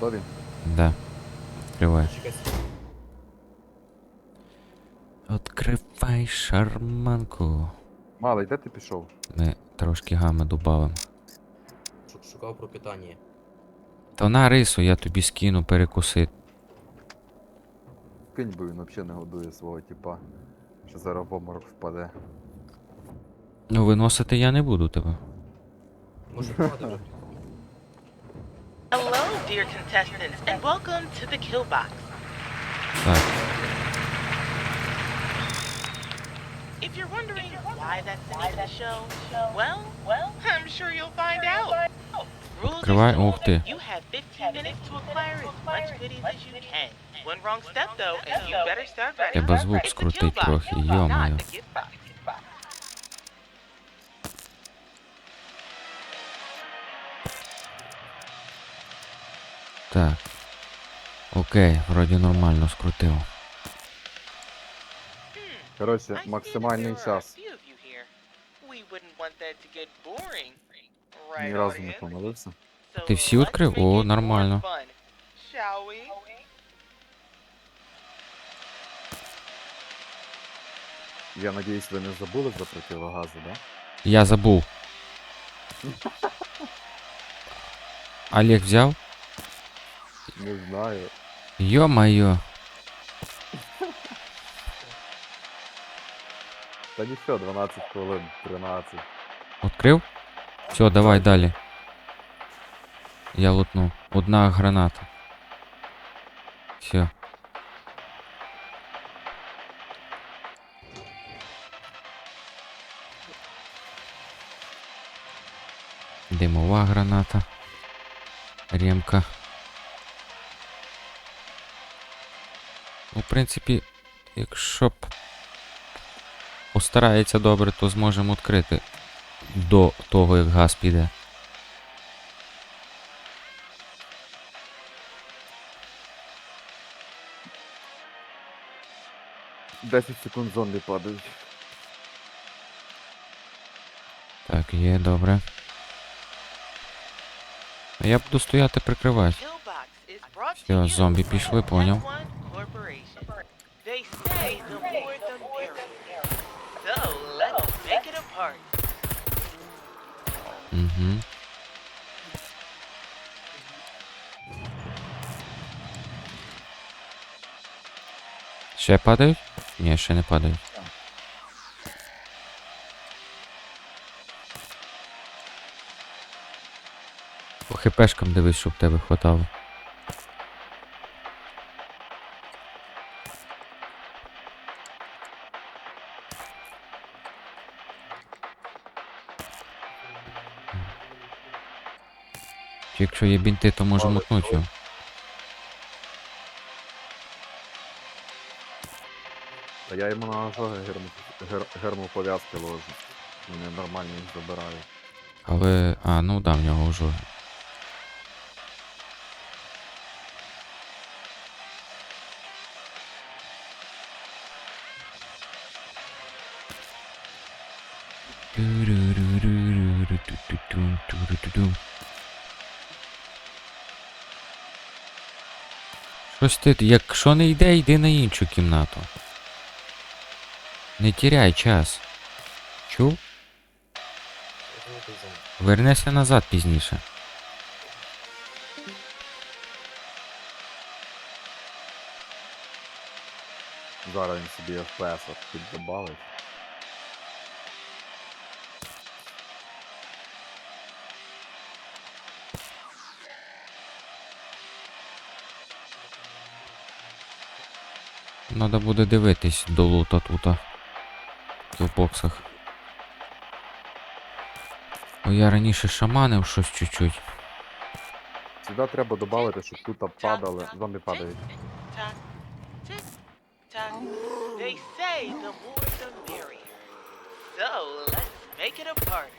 Готові? Да. Відкривай. Чекай. Відкривай шарманку. Малий, де ти пішов? Ми трошки гами добавимо. Шу- Шукав пропитання. То на рису я тобі скину перекуси. Кинь, бо він взагалі не годує свого типа. Що зараз в обморок впаде. Ну, виносити я не буду тебе. Може. Hello, dear contestants, and welcome to the Kill Box. Так, If you're wondering why that's the name of the show, well, well, I'm sure you'll find out. Rules Відкривай, are ух ти. you have 15 minutes to acquire as much goodies as you can. One wrong step, though, and you better start ready. Треба звук It's the скрутить Kill Box, трохи, not Так. Окей, вроді нормально скрутив. Коротше, максимальний час. Ні разу не помилився. Ти всі відкрив? О, нормально. Я надіюсь, ви не забули за противогази, да? Я забув. Олег взяв? Не знаю. Йо-моє. Та нічого, 12 хвилин, 13. Відкрив? Все, давай далі. Я лутну. Одна граната. Все. Димова граната. Ремка. В принципі, якщо б постарається добре, то зможемо відкрити до того, як газ піде. — 10 секунд зомбі падають. Так, є, добре. Я буду стояти прикривати. Зомби by пішли, поняв. F1 Corporation. They say the more the merrier. So let's make it a party. Угу. Ще падають? Ні, ще не падають. По хпшкам дивись, щоб тебе хватало. Якщо є бінти, то можу Але- мотнути його. А я йому на ожоги гермо, гер, гермопов'язки ложу. Вони нормально їх забирають. Але. А, ну да, в нього вже. Щось ти, якщо не йде, йди на іншу кімнату. Не тіряй час. Чув? Вернешся назад пізніше. Зараз він собі FPS тут Надо буде дивитись до лута тута. В боксах. О, я раніше шаманив щось чуть-чуть. Сюди треба додати, щоб тут падали. Зомбі падають. Tock, tick, tock. They say the more the merrier. So let's make it a party.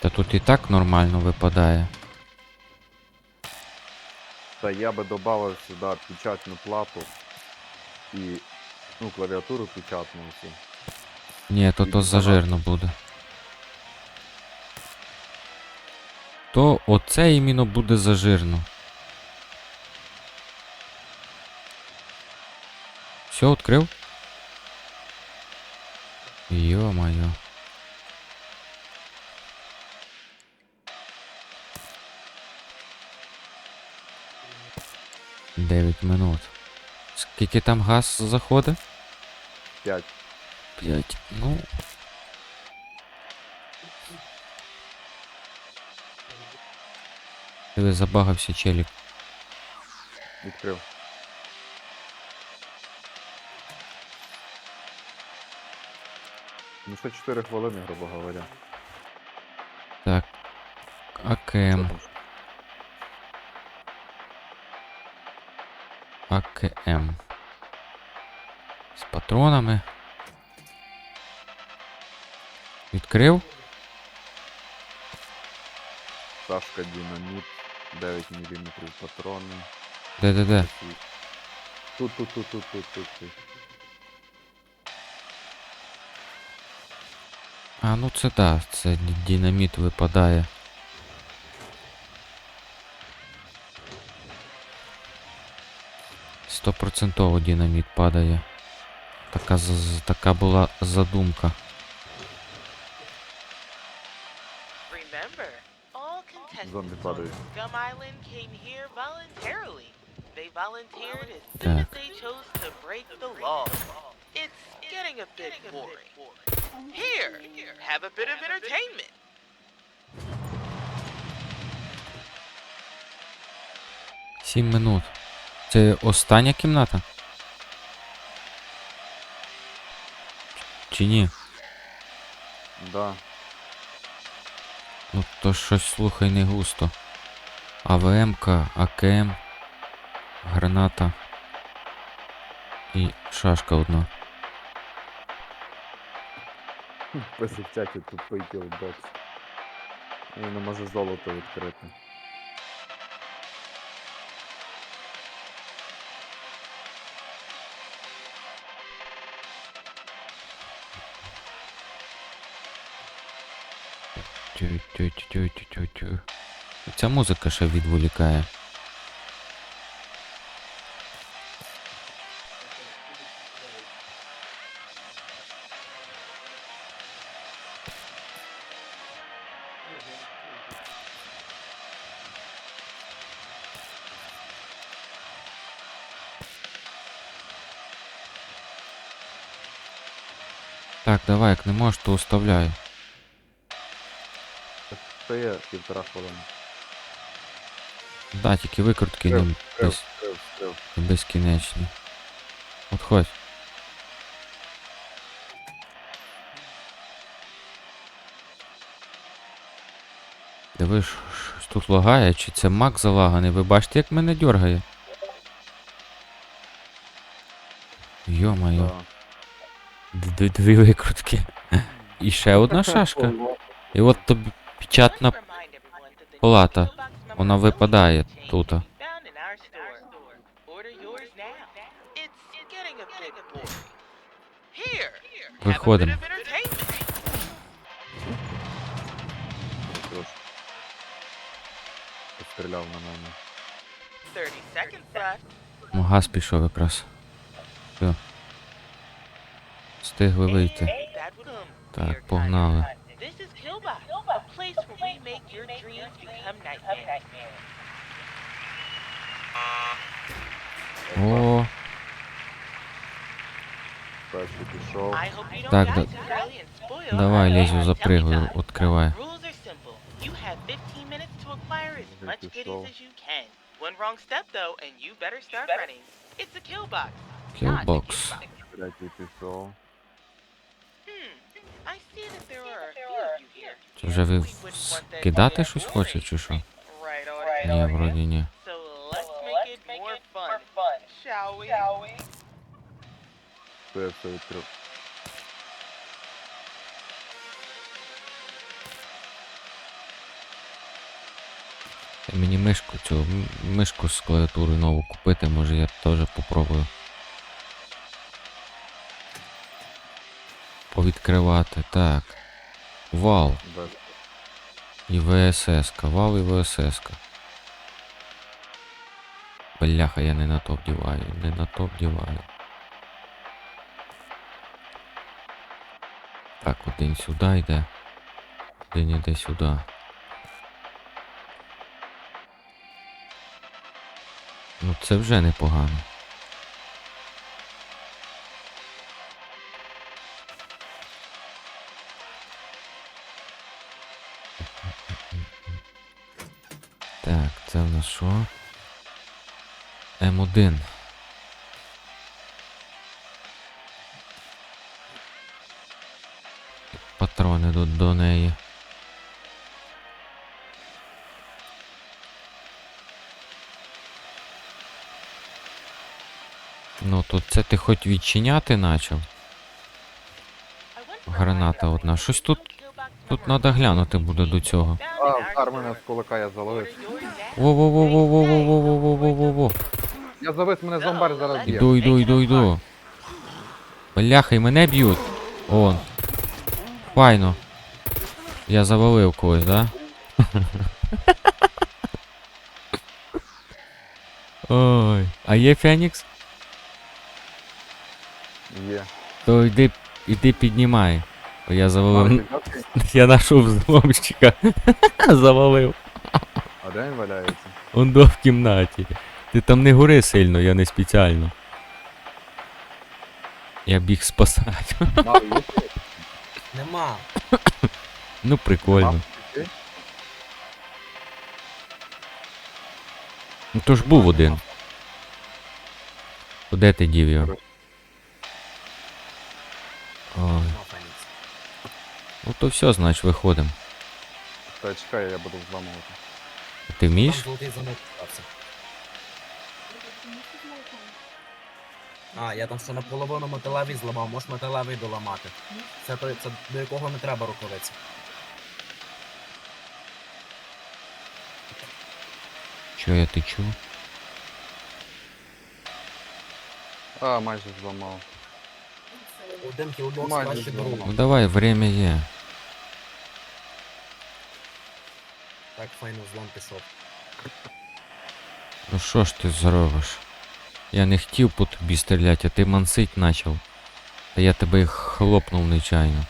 Та тут і так нормально випадає. Та я би додав сюди печатну плату і ну, клавіатуру печатну цю. Ні, то то зажирно буде. То оце іменно буде зажирно. Все, відкрив? Йо-моє. Дев'ять минут. Скільки там газ заходить? 5. П'ять. Ну. Диви, забагався челік. Відкрив. Ну ще 4 хвилини, грубо говоря. Так. АКМ. АКМ. З патронами. Відкрив? Сашка динаміт, 9 мм патрони. Де-де-де? Тут, тут, тут, тут, тут, тут, тут. А, ну це да, це динаміт випадає. Стопроцентово динаміт падає. Така, з- з- така була задумка. Remember, all Зомби contestants on падають. Scum Island came here voluntarily. They volunteered as soon Так. as they chose to break the law. It's getting a bit boring. Here, have a bit of entertainment. Сім минут. Це остання кімната? Чи ні? Да. Ну то щось слухай не густо. АВМ-ка, АКМ, граната і шашка одна. Чаті тупий кілбокс. Він не може золото відкрити. Тю-тю-тю-тю-тю-тю. Ця музика ще відволікає. Так, давай, як не можеш, то оставляю. Це є півтора хвилини. Да, тільки викрутки не Вкрив, без, вкрив. не безкінечні. От ходь. Диви, ж, щось тут лагає, чи це мак залаганий? Ви бачите, як мене дергає? Йо-моє, Да. д- дві викрутки. І ще одна шашка. І от тобі печатна палата. Вона випадає тут. Виходимо. Постріляв на мене. 30 seconds left. Ну, газ пішов якраз. Все. Встигли вийти. Так, погнали. This is Killbox, a place where we make your dreams become nightmares. О, Перший пішов. I hope you don't Так, die да- too early and spoil. давай лізу, Tell me, запригую, Todd. відкривай. Rules are simple. You have 15 minutes to acquire as Okay, much good goodies call. as you can. One wrong step though, and you better start running. It's a kill box. not a Killbox. Це вже ви скидати щось хочете, чи що? Ні, вроді ні. Мені мишку цю мишку з клавіатури нову купити, може я теж попробую. Повідкривати. Так. Без І ВСС, вал і ВСС. Бляха, я не на то вдіваю, не на то вдіваю. Так, один сюди йде. Один іде сюди. Ну це вже непогано. Це в нас що? М1. Патрони до, до неї. Ну, тут це ти хоч відчиняти почав. Граната одна. Щось тут. Тут треба глянути буде до цього. А, з кулака я заловив. Во-во-во-во-во-во-во-во-во-во-во. Я завис, мене зомбар зараз б'є. Іду, іду, іду, іду. Бляха, і мене б'ють. Он. Файно. Я завалив когось, да? Ой. А є Фенікс? Є. То йди, йди піднімай. Бо я завалив. Я знайшов взломщика. Завалив. А він валяється? Он до в кімнаті. Ти там не гори сильно, я не спеціально. Я біг спасати. Мав? Нема. Ну прикольно. Мав? Ну то ж був один. Де ти дів його? Ой. Нема. Ну то все, значить виходимо. Та чекай, я буду взламувати. Ти Там вмієш? золотий замок стався. А, я там ще наполовину металевий зламав, можеш металевий доламати. Це той, це до якого не треба рукавиці. Що я течу? А, майже зламав. Один кілбокс Майже краще зламав. Ну давай, время є. Так файно злом пішов. Ну що ж ти зробиш? Я не хотів по тобі стріляти, а ти мансить почав. Та я тебе хлопнув нечайно.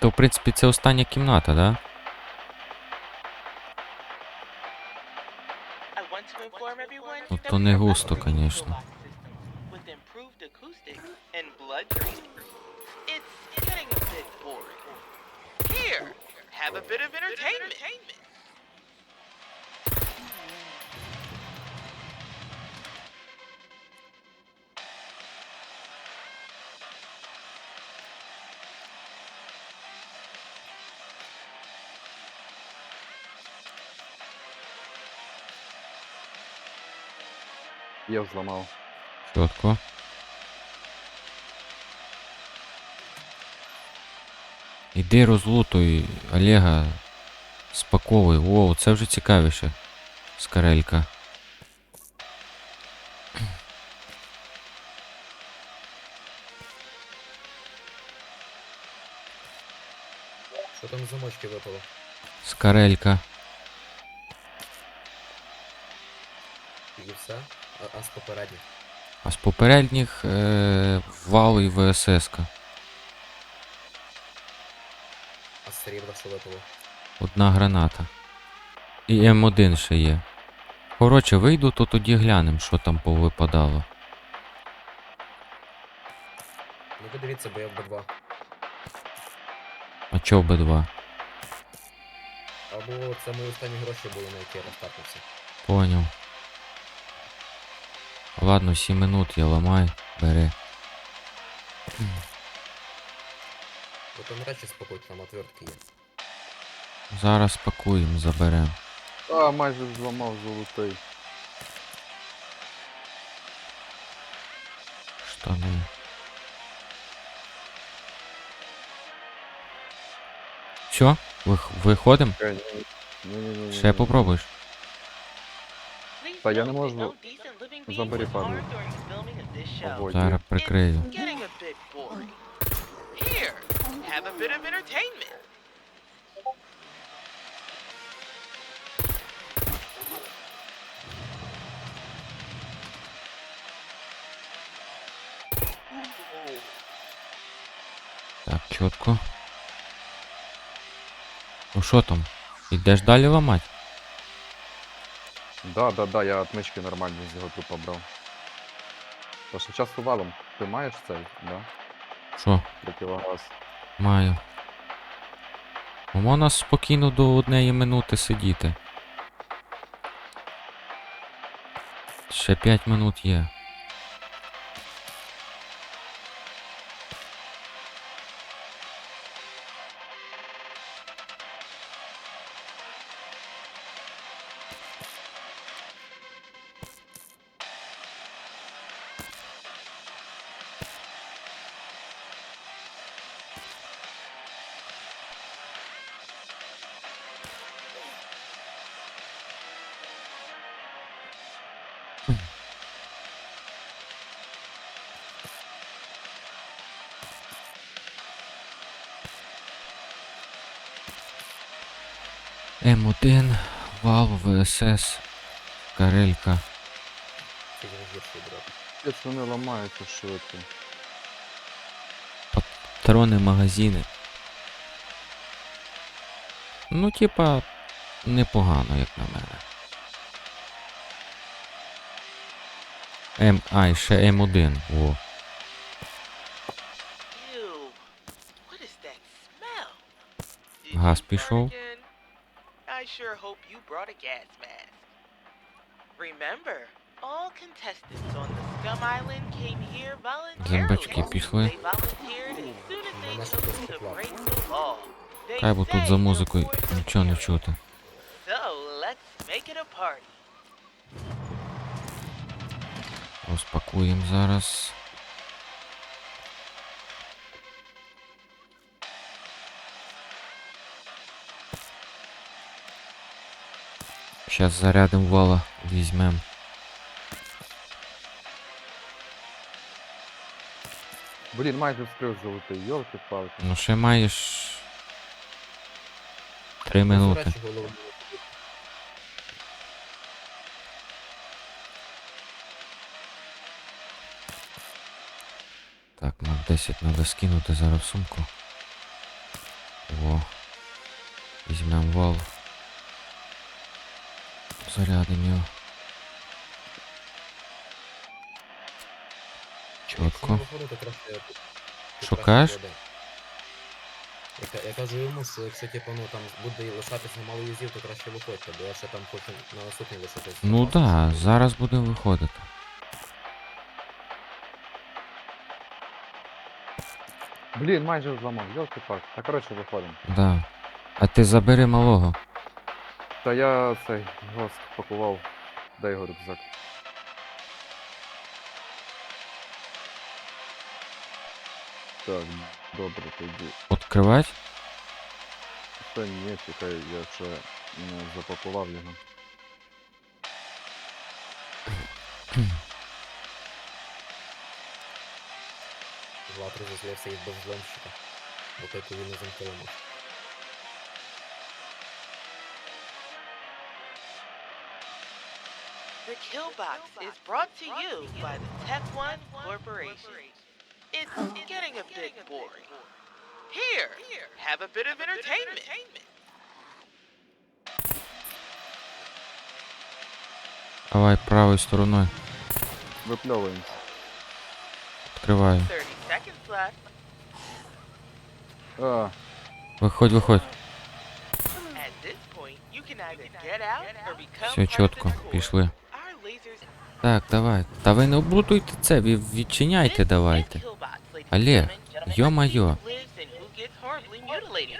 То, в принципі, це остання кімната, да? Ну, то не густо, конечно. With improved acoustics and blood drainage. It's getting a bit boring. Here, have a bit of entertainment. Я взламав. Чітко. Іди розлутуй, Олега. Спаковуй. О, це вже цікавіше. Скарелька. Що там замочки випало? Скарелька. І все? А, а з попередніх? А з попередніх е- вал і ВСС. -ка. А срібла що випало? Одна граната. І М1 ще є. Коротше, вийду, то тоді глянем, що там повипадало. Ну ви дивіться, бо я в Б2. А чо Б2? Або це мої останні гроші були, на які я розтапився. Поняв. Ладно, 7 минут я ламай, бери. Ви там речі спокойте, там отвертки є. Зараз пакуємо, заберем. А, майже зламав золотий. Штани. Все, вих- виходимо? Ще попробуєш. Та я не можу no decent living being was забарикадувати. harmed during the filming of this show. Ого. Зараз прикрию. It's getting a bit boring. Here, have a bit of entertainment. Так, чітко. Ну що там? Ідеш далі ламати? Да, да, да, я отмички нормальні з його трупа брав. Та що часто валом. Ти маєш цей, да? Що? Противогаз. Маю. Можна спокійно до однієї минути сидіти. Ще 5 минут є. М1, Вал, ВСС, Карелька. Це. Пець вони ламаються швидко. Патрони, магазини. Ну, типа, непогано, як на мене. М. А, і ще М1. Во. Ew. What is that smell? Did Газ пішов. brought a gas mask. Remember, all contestants on the Scum Island came here voluntarily. Зомбачки пішли. They volunteered as soon as they Вона ж chose тут to пішла. break the law. They Хай бо тут say за no музикою force of нічого не error. чути. So let's make it a party. Розпакуємо зараз. Зараз зарядим вала, візьмем. Блін, майже вскрив золотий, йолки палки Ну ще маєш. Три минути. Так, нам 10 треба скинути зараз в сумку. О. Візьмем вал. Не Чітко. буде. Я, я кажу йому, що якщо типу, ну, там буде лишатися мало юзів, то краще виходьте, бо я ще там хочу на наступний лишитись. Ну да, зараз будемо виходити. Блін, майже зламав, йолки палки Та коротше виходимо. Да. А ти забери малого. Та я цей гост пакував. Дай його рюкзак. Так, добре, тоді. Откривать? Та ні, чекай, я ще не запакував його. Влад розізлився із беззломщика, бо той повинен замкнемо. The Kill Box is brought to you by the Tech One Corporation. It's getting a bit boring. Here, have a bit of entertainment. Давай правою стороною. Випльовуємося. Відкриваю. 30 seconds left. А, Виходь, виходь. At this point, you can either get out or become Все part of чітко, the Corps. пішли. Так, давай. Та ви не облутуйте це, ви відчиняйте давайте. is Killbots, ladies and Олег, gentlemen. Just ё-моё. who lives and who gets horribly mutilated.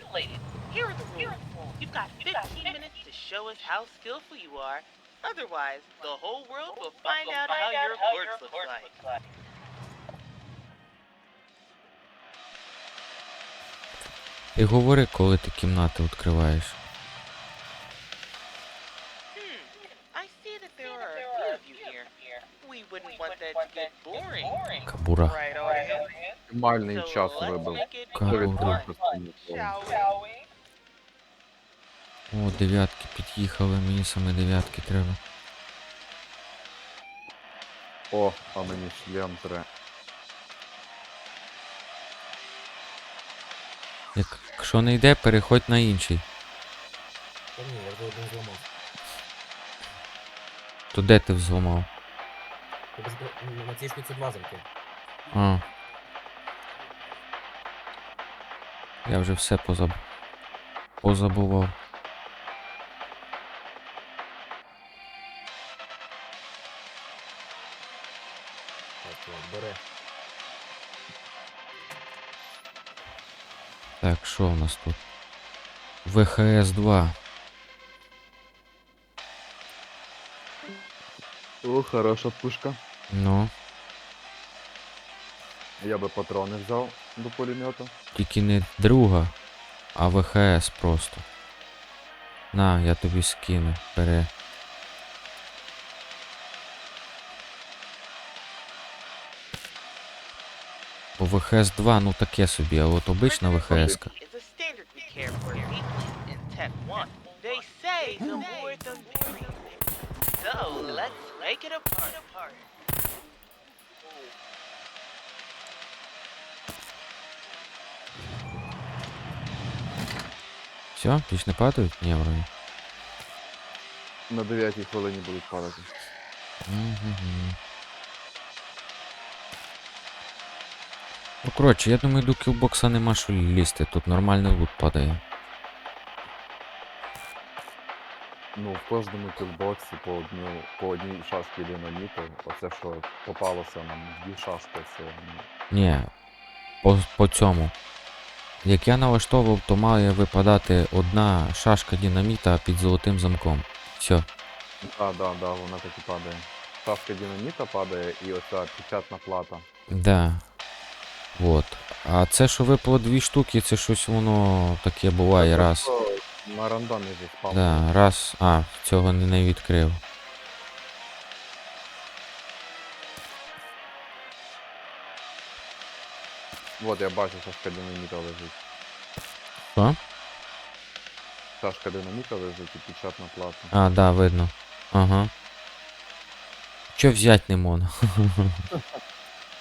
Here are the rules. You've got 15 minutes to show us how skillful you are. Otherwise, the whole world will find out how your corpse looks like. І говори, коли ти кімнати відкриваєш. Кабура. Right. Максимальний час вибив. we? О, дев'ятки під'їхали, мені саме дев'ятки треба. О, а мені шлем треба. Як- Якщо не йде, переходь на інший. Та ні, я вже один зламав. То де ти взломав? На цій штуці два замки. А. Я вже все позаб... позабував. Так, що у нас тут? ВХС 2. О, хороша пушка. Ну, Я би патрони взяв до пулемета. тільки не друга, а ВХС просто. На, я тобі скину. Бери. Бо ВХС 2, ну таке собі, а от обична ВХС. -ка. Все, більш не падають? Ні, вроді. На 9 хвилині будуть падати. Ну, коротше, я думаю, до кілбокса нема що лізти, тут нормальний лут падає. Ну, в кожному кілбоксі по одній, по одній шашці динаміту. Оце що попалося нам дві шашки, це ну, Ні, по, по цьому. Як я налаштовував, то має випадати одна шашка динаміта під золотим замком. Все. Да, да, да, вона так і падає. Шашка динаміта падає і оця печатна плата. Да. Вот. А це, що випало дві штуки, це щось воно таке буває раз. На рандомі зі. Да, раз. А, цього не відкрив. Вот я бачу, шашка динаміта лежить. Що? Шашка динаміта лежить і печатна плата. А, да, видно. Ага. Чо взять не можна?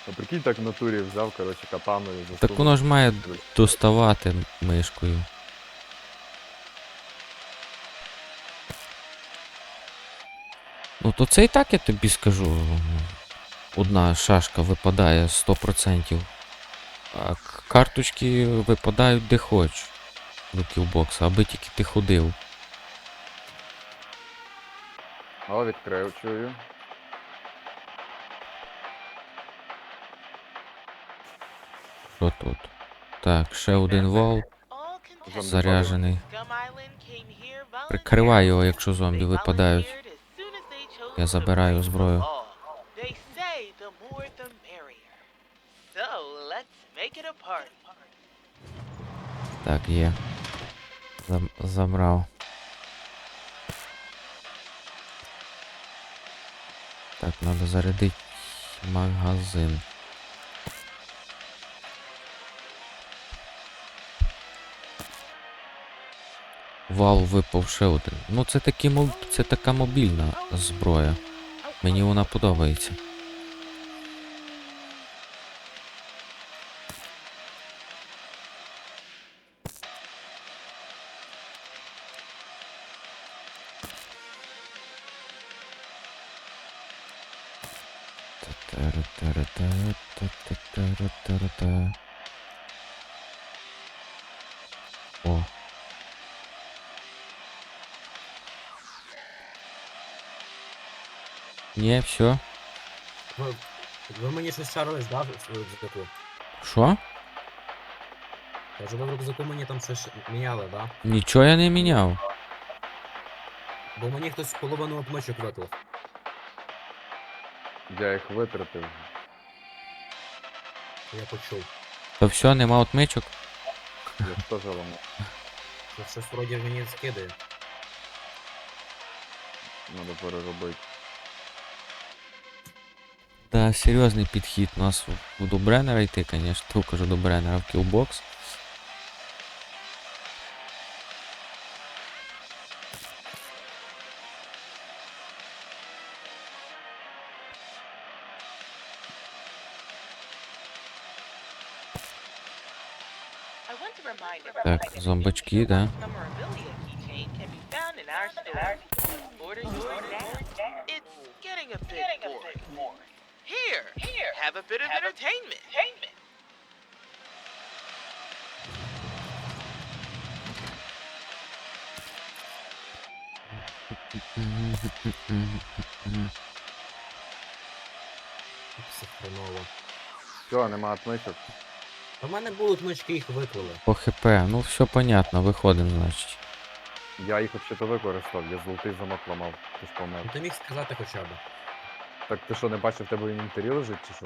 Ну прикинь, так в натурі взяв, коротше, катаною засунув. Так воно ж має доставати мишкою. Ну то це і так я тобі скажу. Одна шашка випадає 100%. Карточки випадають де хоч до кілбокса, аби тільки ти ходив. О, відкрив, чую. Що тут? Так, ще один вал. Came here Прикривай його, якщо зомбі випадають. Я забираю зброю. law. They say the more the merrier. So let's make it a party. Так, є. Зам- забрав. Так, треба зарядити магазин. Вал випав ще один. Ну це такі це така мобільна зброя. Мені вона подобається. О. Ні, все. Ви, ви мені щось шарились, да, в рюкзаку? Що? Кажу, ви в рюкзаку мені там щось міняли, да? Нічого я не міняв. Бо мені хтось половину отмичок виклав. Я їх витратив. Я почув. То все, нема отмичок. Я ж теж ламав. Що щось вроді мені скидає. Надо переробити. Да, серйозний підхід. У нас в- до Бреннера йти, звісно. Ту кажу до Бреннера в кілбокс. Of entertainment. Все хреново. Все, нема отмичок. У мене будуть мишки, їх виклали. По ХП. Ну, все понятно, виходимо, значить. Я їх взагалі використав, я золотий замок ламав. Ти ж Ну ти міг сказати хоча б. Так ти що, не бачив в тебе інвентарі лежить чи що?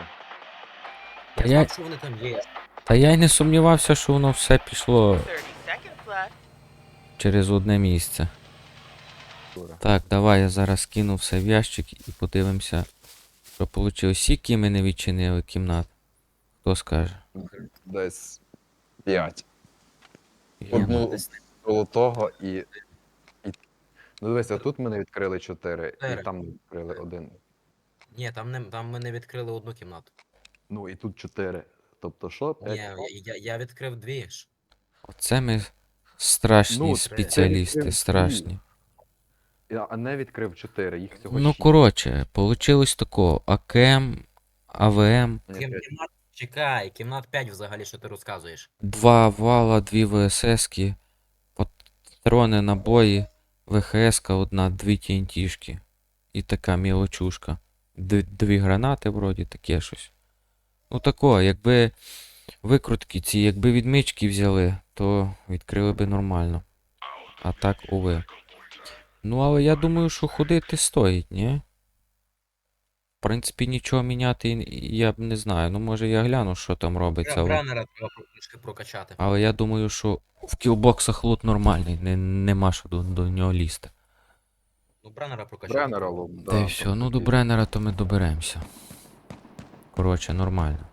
Я Я- знав, що вони там є. Та я й не сумнівався, що воно все пішло 30 seconds left. через одне місце. Дура. Так, давай я зараз кину все в ящик і подивимося, що вийшло. Скільки ми не відчинили кімнат? Хто скаже? Десь 5. Я Одну золотого і. і... Ну дивися, тут ми не відкрили 4, Чотири. і там не відкрили один. Ні, там, не, там ми не відкрили одну кімнату. Ну і тут 4. Тобто що? Ні, 5? я, я відкрив дві ж. Оце ми страшні Ну, це- спеціалісти, це страшні. Я а не відкрив 4, їх всього Ну, шість. коротше, получилось тако. АКМ, АВМ, Ні, Кім, п'ять. кімнат, чекай, кімнат 5 взагалі, що ти розказуєш. два вала, дві ВССки, патрони, набої, ВХС одна, дві TNT-шки. І така мілочушка. Д- дві гранати, вроді, таке щось. Ну тако, якби викрутки ці, якби відмички взяли, то відкрили би нормально. А так, уви. Ну, але я думаю, що ходити стоїть, ні? В принципі, нічого міняти і- я б не знаю. Ну, може я гляну, що там робиться. але- Бранера треба трішки прокачати. але я думаю, що в кілбоксах лут нормальний, не, нема що до, до нього лізти. Ну, Бранера прокачати. Бренера лоб, Та й все, ну до Бреннера то ми доберемося. Коротше, нормально.